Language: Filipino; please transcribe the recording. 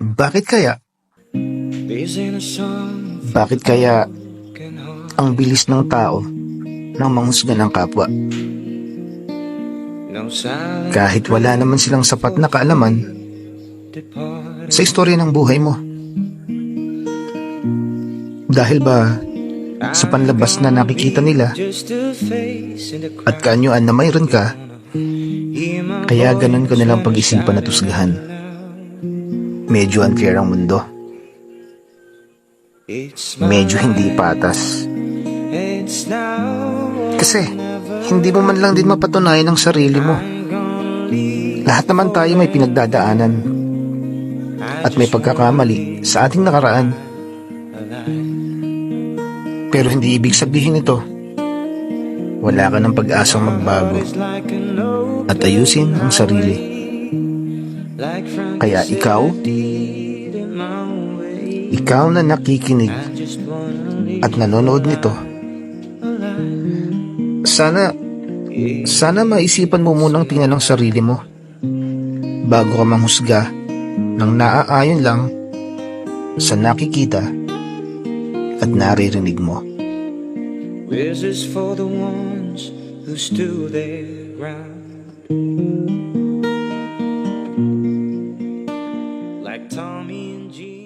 Bakit kaya? Bakit kaya ang bilis ng tao nang manghusga ng kapwa? Kahit wala naman silang sapat na kaalaman sa istorya ng buhay mo. Dahil ba sa panlabas na nakikita nila at kaanyuan na mayroon ka, kaya ganun ko nilang pag-isipan at husgahan. Medyo unfair ang mundo. Medyo hindi patas. Kasi, hindi mo man lang din mapatunayan ang sarili mo. Lahat naman tayo may pinagdadaanan at may pagkakamali sa ating nakaraan. Pero hindi ibig sabihin ito. Wala ka ng pag-asang magbago at ayusin ang sarili. Kaya ikaw, ikaw na nakikinig at nanonood nito, sana, sana maisipan mo munang tingnan ang sarili mo. Bago ka manghusga ng naaayon lang sa nakikita at naririnig mo. This is for the ones who stood their ground. like Tommy and Jean.